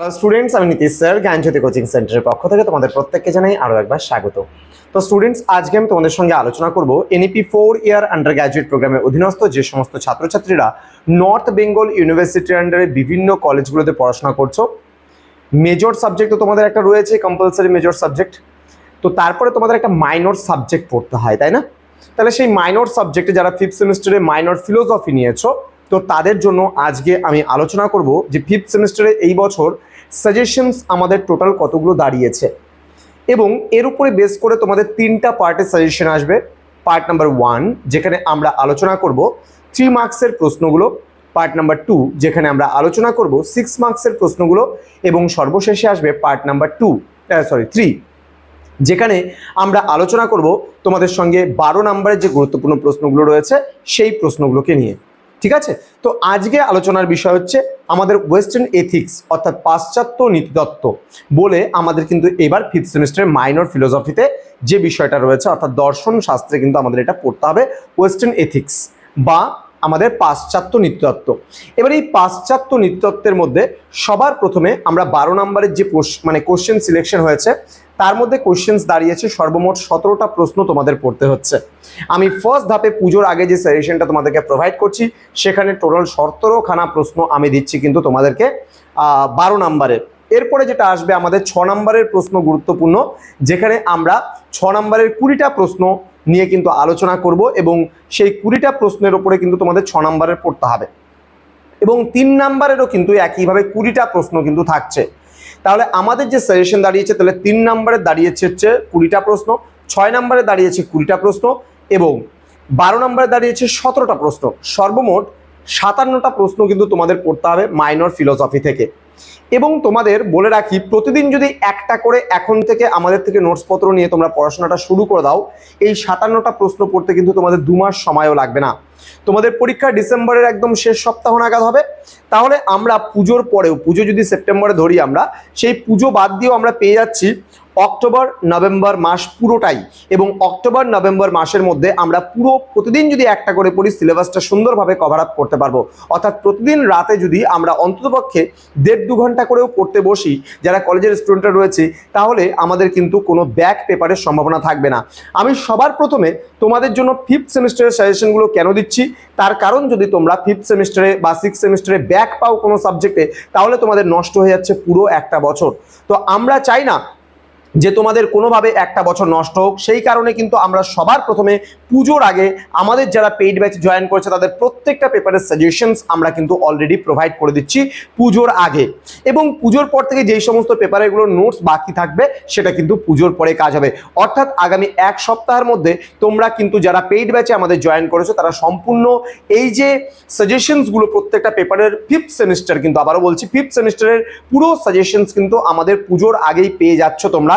Students আমি Nitish sir, জ্ঞানজ্যোতি coaching সেন্টারের পক্ষ থেকে তোমাদের প্রত্যেককে জানাই আরও একবার স্বাগত। তো স্টুডেন্টস আজকে আমি তোমাদের সঙ্গে আলোচনা করব NEP four year undergraduate প্রোগ্রামের অধীনস্থ যে সমস্ত ছাত্রছাত্রীরা নর্থ বেঙ্গল ইউনিভার্সিটির আন্ডারে বিভিন্ন কলেজগুলোতে পড়াশোনা করছ। মেজর সাবজেক্ট তো তোমাদের একটা রয়েছে কম্পালসারি মেজর সাবজেক্ট তো তারপরে তোমাদের একটা মাইনর সাবজেক্ট পড়তে হয়, তাই না? তাহলে সেই মাইনর সাবজেক্টে যারা ফিফথ সেমিস্টারে মাইনর ফিলোসফি নিয়েছো তো তাদের জন্য আজকে আমি আলোচনা করব যে ফিফথ সেমিস্টারে এই বছর সাজেশনস আমাদের টোটাল কতগুলো দাঁড়িয়েছে। এবং এর উপরে বেস করে তোমাদের তিনটা পার্টের সাজেশন আসবে। পার্ট নাম্বার ওয়ান যেখানে আমরা আলোচনা করব থ্রি মার্কসের প্রশ্নগুলো। পার্ট নাম্বার টু যেখানে আমরা আলোচনা করব সিক্স মার্কসের প্রশ্নগুলো। এবং সর্বশেষে আসবে part number two sorry three যেখানে আমরা আলোচনা করব তোমাদের সঙ্গে বারো নম্বরের যে গুরুত্বপূর্ণ প্রশ্নগুলো রয়েছে, সেই প্রশ্নগুলোকে নিয়ে। ঠিক আছে? তো আজকে আলোচনার বিষয় হচ্ছে আমাদের ওয়েস্টার্ন এথিক্স অর্থাৎ পাশ্চাত্য নীতিতত্ত্ব বলে আমাদের কিন্তু এবার ফিফথ সেমিস্টারের মাইনর ফিলোসফিতে যে বিষয়টা রয়েছে, অর্থাৎ দর্শন শাস্ত্রে কিন্তু আমাদের এটা পড়তে হবে ওয়েস্টার্ন এথিক্স বা আমাদের পাশ্চাত্য নৃত্যত্ব এবার এই পাশ্চাত্য নৃত্যত্বের মধ্যে সবার প্রথমে আমরা বারো নম্বরের যে মানে কোশ্চেন সিলেকশন হয়েছে তার মধ্যে কোশ্চেন্স দাঁড়িয়েছে সর্বমোট সতেরোটা প্রশ্ন তোমাদের পড়তে হচ্ছে। আমি ফার্স্ট ধাপে পুজোর আগে যে সাজেশনটা তোমাদেরকে প্রোভাইড করছি, সেখানে টোটাল সতেরো খানা প্রশ্ন আমি দিচ্ছি কিন্তু তোমাদেরকে বারো নম্বরের। এরপরে যেটা আসবে আমাদের ছ নম্বরের প্রশ্ন গুরুত্বপূর্ণ, যেখানে আমরা ছ নম্বরের কুড়িটা প্রশ্ন নিয়ে কিন্তু আলোচনা করব এবং সেই কুড়িটা প্রশ্নের ওপরে কিন্তু তোমাদের ছ নম্বরের পড়তে হবে। এবং তিন নাম্বারেরও কিন্তু একইভাবে কুড়িটা প্রশ্ন কিন্তু থাকছে। তাহলে আমাদের যে সাজেশন দাঁড়িয়েছে, তাহলে তিন নম্বরে দাঁড়িয়েছে হচ্ছে কুড়িটা প্রশ্ন, ছয় নম্বরে দাঁড়িয়েছে কুড়িটা প্রশ্ন এবং বারো নম্বরে দাঁড়িয়েছে সতেরোটা প্রশ্ন। সর্বমোট সাতান্নটা প্রশ্ন কিন্তু তোমাদের পড়তে হবে মাইনর ফিলোসফি থেকে। এবং তোমাদের বলে রাখি, প্রতিদিন যদি একটা করে এখন থেকে আমাদের থেকে নোটসপত্র নিয়ে তোমরা পড়াশোনাটা শুরু করে দাও, এই সাতান্নটা প্রশ্ন পড়তে কিন্তু তোমাদের দু মাস সময়ও লাগবে না। তোমাদের পরীক্ষা ডিসেম্বরের একদম শেষ সপ্তাহ নাগাদ হবে। তাহলে আমরা পুজোর পরেও, পুজো যদি সেপ্টেম্বরে ধরি আমরা, সেই পুজো বাদ দিয়েও আমরা পেয়ে যাচ্ছি অক্টোবর, নভেম্বর মাস পুরোটাই এবং অক্টোবর, নভেম্বর মাসের মধ্যে আমরা পুরো প্রতিদিন যদি একটা করে পড়ি, সিলেবাসটা সুন্দরভাবে কভার আপ করতে পারব। অর্থাৎ প্রতিদিন রাতে যদি আমরা অন্ততপক্ষে দেড় দু ঘণ্টা করেও পড়তে বসি, যারা কলেজের স্টুডেন্টরা রয়েছে, তাহলে আমাদের কিন্তু কোনো ব্যাক পেপারের সম্ভাবনা থাকবে না। আমি সবার প্রথমে তোমাদের জন্য ফিফথ সেমিস্টারের সাজেশনগুলো কেন দিচ্ছি? তার কারণ যদি তোমরা ফিফথ সেমিস্টারে বা সিক্স সেমিস্টারে ব্যাক পাও কোনো সাবজেক্টে তাহলে তোমাদের নষ্ট হয়ে যাচ্ছে পুরো একটা বছর। তো আমরা চাই না যে তোমাদের কোনোভাবে একটা বছর নষ্ট হোক, সেই কারণে কিন্তু আমরা সবার প্রথমে পুজোর আগে আমাদের যারা পেইড ব্যাচ জয়েন করেছে, তাদের প্রত্যেকটা পেপারের সাজেশনস আমরা কিন্তু অলরেডি প্রোভাইড করে দিচ্ছি পুজোর আগে। এবং পুজোর পর থেকে যেই সমস্ত পেপারগুলো নোটস বাকি থাকবে, সেটা কিন্তু পুজোর পরে কাজ হবে। অর্থাৎ আগামী এক সপ্তাহের মধ্যে তোমরা কিন্তু যারা পেইড ব্যাচে আমাদের জয়েন করেছ, তারা সম্পূর্ণ এই যে সাজেশনসগুলো প্রত্যেকটা পেপারের ফিফথ সেমিস্টার কিন্তু আবারও বলছি ফিফথ সেমিস্টারের পুরো সাজেশনস কিন্তু আমাদের পুজোর আগেই পেয়ে যাচ্ছ তোমরা।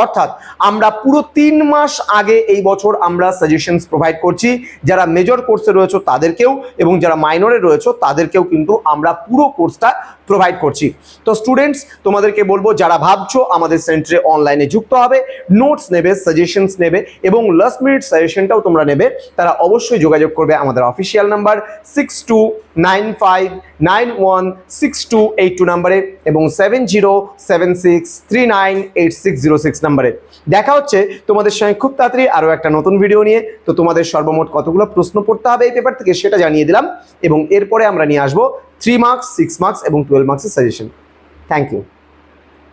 অর্থাৎ আমরা পুরো তিন মাস আগে এই বছর আমরা সাজেশনস প্রোভাইড করছি। যারা মেজর কোর্সে রয়েছে তাদেরকেও এবং যারা মাইনরে রয়েছে তাদেরকেও কিন্তু আমরা পুরো কোর্সটা প্রোভাইড করছি। তো স্টুডেন্টস তোমাদেরকে বলব, যারা ভাবছ আমাদের সেন্টারে অনলাইনে যুক্ত হবে নোটস নেবে সাজেশনস নেবে এবং লাস্ট মিনিট সাজেশনটাও তোমরা নেবে, তারা অবশ্যই যোগাযোগ করবে আমাদের official number six two nine five nine one six two eight two নাম্বারে এবং seven zero seven six three nine eight six zero six নাম্বারে। দেখা হচ্ছে তোমাদের সঙ্গে খুব তাড়াতাড়ি আরও একটা নতুন ভিডিও নিয়ে। তো তোমাদের সর্বমোট কতগুলো প্রশ্ন পড়তে হবে এই পেপার থেকে সেটা জানিয়ে দিলাম এবং এরপরে আমরা নিয়ে আসব থ্রি মার্কস সিক্স মার্কস এবং টুয়েলভ মার্কসের সাজেশন থ্যাংক ইউ